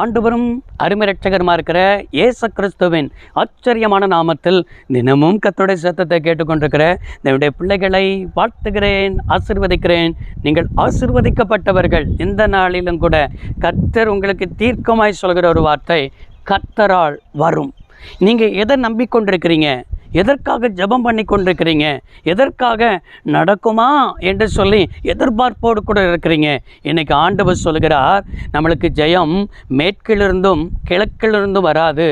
ஆண்டவரும் அருமை இருக்கிற ஏசு கிறிஸ்துவின் ஆச்சரியமான நாமத்தில் தினமும் கத்தோடைய சத்தத்தை கேட்டுக்கொண்டிருக்கிற என்னுடைய பிள்ளைகளை வாழ்த்துகிறேன் ஆசிர்வதிக்கிறேன். நீங்கள் ஆசிர்வதிக்கப்பட்டவர்கள் இந்த நாளிலும் கூட கத்தர் உங்களுக்கு தீர்க்கமாய் சொல்கிற ஒரு வார்த்தை கத்தரால் வரும். நீங்கள் எதை நம்பிக்கொண்டிருக்கிறீங்க? எதற்காக ஜெபம் பண்ணி கொண்டிருக்கிறீங்க? எதற்காக நடக்குமா? என்று சொல்லி எதிர்பார்ப்போடு கூட இருக்கிறீங்க. இன்னைக்கு ஆண்டவர் சொல்கிறார் நம்மளுக்கு ஜெயம் மேற்கிலிருந்தும் கிழக்கிலிருந்தும் வராது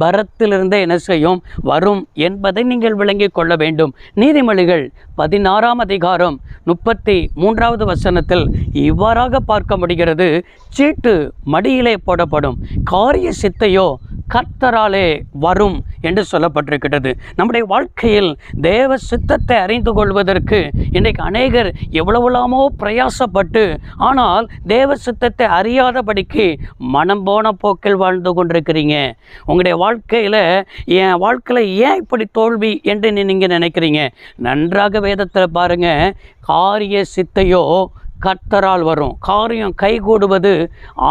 பரத்திலிருந்தே என்ன செய்யும் வரும் என்பதை நீங்கள் விளங்கிக் கொள்ள வேண்டும். நீதிமொழிகள் பதினாறாம் அதிகாரம் முப்பத்தி மூன்றாவது வசனத்தில் இவ்வாறாக பார்க்க முடிகிறது சீட்டு மடியிலே போடப்படும். காரிய சித்தையோ கர்த்தராலே வரும் என்று சொல்லப்பட்டிருக்கிறது நம்முடைய வாழ்க்கையில் தேவ சித்தத்தை அறிந்து கொள்வதற்கு இன்றைக்கு அநேகர் எவ்வளவுலாமோ பிரயாசப்பட்டு ஆனால் தேவ சித்தத்தை அறியாதபடிக்கு மனம் போன போக்கில் வாழ்ந்து கொண்டிருக்கிறீங்க. உங்களுடைய வாழ்க்கையில் என் வாழ்க்கையில் ஏன் இப்படி தோல்வி என்று நீங்கள் நினைக்கிறீங்க? நன்றாக வேதத்தில் பாருங்கள் காரிய சித்தையோ கர்த்தரால் வரும். காரியம் கைகூடுவது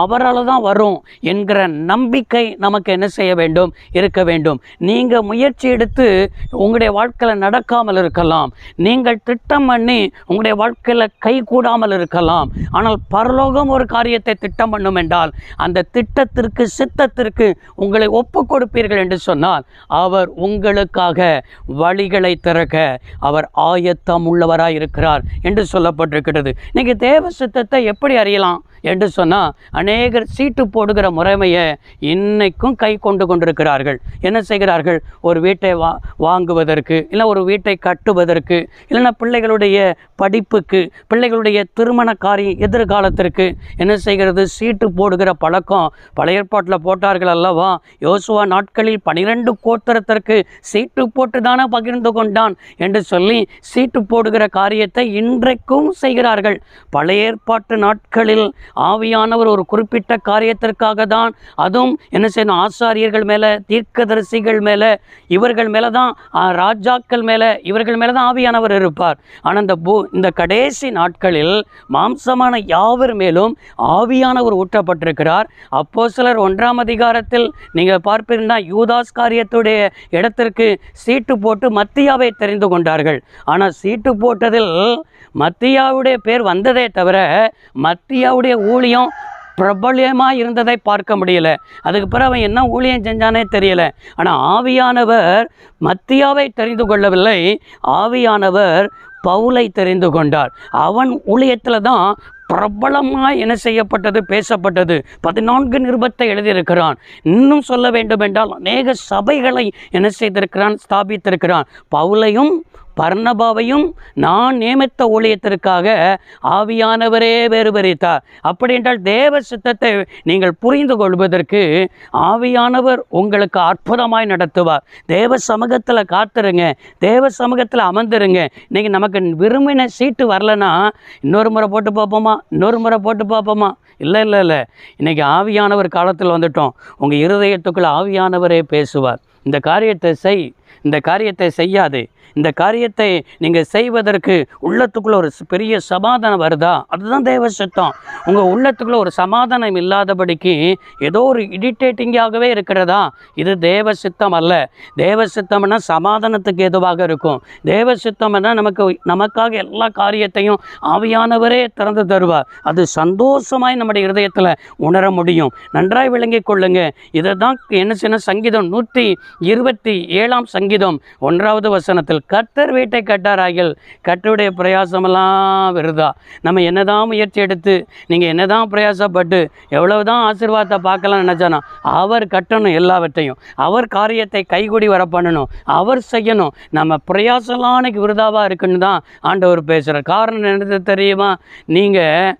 அவரால் தான் வரும் என்கிற நம்பிக்கை நமக்கு என்ன செய்ய வேண்டும்? இருக்க வேண்டும். நீங்கள் முயற்சி எடுத்து உங்களுடைய வாழ்க்கையில் நடக்காமல் இருக்கலாம். நீங்கள் திட்டம் பண்ணி உங்களுடைய வாழ்க்கையில் கை கூடாமல் இருக்கலாம். ஆனால் பரலோகம் ஒரு காரியத்தை திட்டம் பண்ணும் என்றால் அந்த திட்டத்திற்கு சித்தத்திற்கு உங்களை ஒப்பு கொடுப்பீர்கள் என்று சொன்னால் அவர் உங்களுக்காக வழிகளை திறக்க அவர் ஆயத்தம் உள்ளவராக இருக்கிறார் என்று சொல்லப்பட்டிருக்கிறது. இன்றைக்கி தேவ சித்தத்தை எப்படி அறியலாம்? என்று சொன்னால் அநேகர் சீட்டு போடுகிற முறைமையை இன்னைக்கும் கை கொண்டு கொண்டிருக்கிறார்கள். என்ன செய்கிறார்கள்? ஒரு வீட்டை வா வாங்குவதற்கு இல்லை ஒரு வீட்டை கட்டுவதற்கு இல்லைன்னா பிள்ளைகளுடைய படிப்புக்கு பிள்ளைகளுடைய திருமண காரியம் எதிர்காலத்திற்கு என்ன செய்கிறது? சீட்டு போடுகிற பழக்கம் பழைய ஏற்பாட்டில் போட்டார்கள் அல்லவா? யோசுவா நாட்களில் பனிரெண்டு கோத்திரத்திற்கு சீட்டு போட்டு தானே பகிர்ந்து கொண்டான் என்று சொல்லி சீட்டு போடுகிற காரியத்தை இன்றைக்கும் செய்கிறார்கள். பழைய ஏற்பாட்டு நாட்களில் ஆவியானவர் ஒரு குறிப்பிட்ட காரியத்திற்காக தான் அதுவும் என்ன செய்யணும்? ஆசாரியர்கள் மேலே தீர்க்கதரிசிகள் மேலே இவர்கள் மேலே தான் ராஜாக்கள் மேலே இவர்கள் மேலே தான் ஆவியானவர் இருப்பார். ஆனால் இந்த பூ இந்த கடைசி நாட்களில் மாம்சமான யாவர் மேலும் ஆவியானவர் ஊற்றப்பட்டிருக்கிறார். அப்போ சிலர் ஒன்றாம் அதிகாரத்தில் நீங்கள் பார்ப்பீங்கன்னா யூதாஸ் காரியத்துடைய இடத்திற்கு சீட்டு போட்டு மத்தியாவை தெரிந்து கொண்டார்கள். ஆனால் சீட்டு போட்டதில் மத்தியாவுடைய பேர் வந்ததே தவிர மத்தியாவுடைய ஊழியம் பிரபல்யமாக இருந்ததை பார்க்க முடியல. அதுக்கு பிறகு அவன் என்ன ஊழியம் செஞ்சானே தெரியல. ஆனால் ஆவியானவர் மத்தியாவை தெரிந்து கொள்ளவில்லை. ஆவியானவர் பவுலை தெரிந்து கொண்டார். அவன் ஊழியத்தில் தான் பிரபலமாக என்ன செய்யப்பட்டது பேசப்பட்டது. பதினான்கு நிருபத்தை எழுதியிருக்கிறான். இன்னும் சொல்ல வேண்டும் என்றால் அநேக சபைகளை என்ன செய்திருக்கிறான் ஸ்தாபித்திருக்கிறான். பவுலையும் பர்ணபாவையும் நான் நியமித்த ஊழியத்திற்காக ஆவியானவரே வேறுபரித்தார் அப்படி என்றால் தேவ சித்தத்தை நீங்கள் புரிந்து கொள்வதற்கு ஆவியானவர் உங்களுக்கு அற்புதமாய் நடத்துவார். தேவ சமூகத்தில் காத்துருங்க. தேவ சமூகத்தில் அமர்ந்துருங்க. இன்றைக்கி நமக்கு விரும்பின சீட்டு வரலன்னா இன்னொரு முறை போட்டு பார்ப்போமா? இன்னொரு முறை போட்டு பார்ப்போமா? இல்லை இல்லை இல்லை. இன்றைக்கி ஆவியானவர் காலத்தில் வந்துட்டோம். உங்கள் இருதயத்துக்குள்ளே ஆவியானவரே பேசுவார். இந்த காரியத்தை செய் இந்த காரியத்தை செய்யாது. இந்த காரியத்தை நீங்கள் செய்வதற்கு உள்ளத்துக்குள்ளே ஒரு பெரிய சமாதானம் வருதா? அதுதான் தேவ சித்தம். உங்கள் உள்ளத்துக்குள்ளே ஒரு சமாதானம் இல்லாதபடிக்கு ஏதோ ஒரு இடிட்டேட்டிங்காகவே இருக்கிறதா? இது தேவ சித்தம் அல்ல. தேவ சித்தம்னா சமாதானத்துக்கு எதுவாக இருக்கும். தேவ சித்தம்னா நமக்கு நமக்காக எல்லா காரியத்தையும் ஆவியானவரே திறந்து தருவார். அது சந்தோஷமாய் நம்முடைய இருதயத்தில் உணர முடியும். நன்றாய் விளங்கிக் கொள்ளுங்க. இதை தான் என்ன செய்யணும் சங்கீதம் நூற்றி இருபத்தி ஏழாம் சங்கீதம் ஒன்றாவது வசனத்தில் கத்தர் வீட்டை கட்டாராகில் கர்த்தருடைய பிரயாசமெல்லாம் விருதா? நம்ம என்னதான் முயற்சி எடுத்து நீங்கள் என்னதான் பிரயாசப்பட்டு எவ்வளவுதான் ஆசீர்வாதத்தை பார்க்கலாம் நினச்சானா அவர் கட்டணும் எல்லாவற்றையும். அவர் காரியத்தை கைகூடி வர பண்ணணும். அவர் செய்யணும். நம்ம பிரயாசம்லாம் விருதாவாக இருக்குன்னு தான் ஆண்டவர் பேசுகிறார் காரணம் என்னது தெரியுமா? நீங்கள்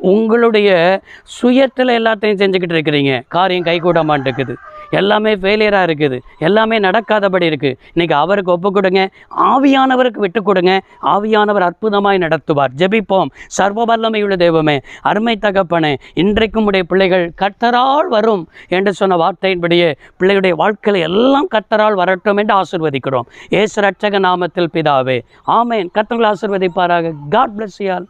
உங்களுடைய சுயத்தில் எல்லாத்தையும் செஞ்சுக்கிட்டு இருக்கிறீங்க. காரியம் கைகூட மாட்டேங்குது. எல்லாமே ஃபெயிலியராக இருக்குது. எல்லாமே நடக்காதபடி இருக்குது இன்றைக்கி அவருக்கு ஒப்பு கொடுங்க. ஆவியானவருக்கு விட்டு கொடுங்க. ஆவியானவர் அற்புதமாய் நடத்துவார். ஜெபிப்போம். சர்வ வல்லமையுள்ள தெய்வமே அருமை தகப்பனே இன்றைக்கும் உடைய பிள்ளைகள் கர்த்தரால் வரும் என்று சொன்ன வார்த்தையின்படியே பிள்ளைகளுடைய வாழ்க்கையில் எல்லாம் கர்த்தரால் வரட்டும் என்று ஆசிர்வதிக்கிறோம். ஏசு ரட்சக நாமத்தில் பிதாவே. ஆமேன். கர்த்தர்கள் ஆசிர்வதிப்பாராக. காட் பிளஸ் யால்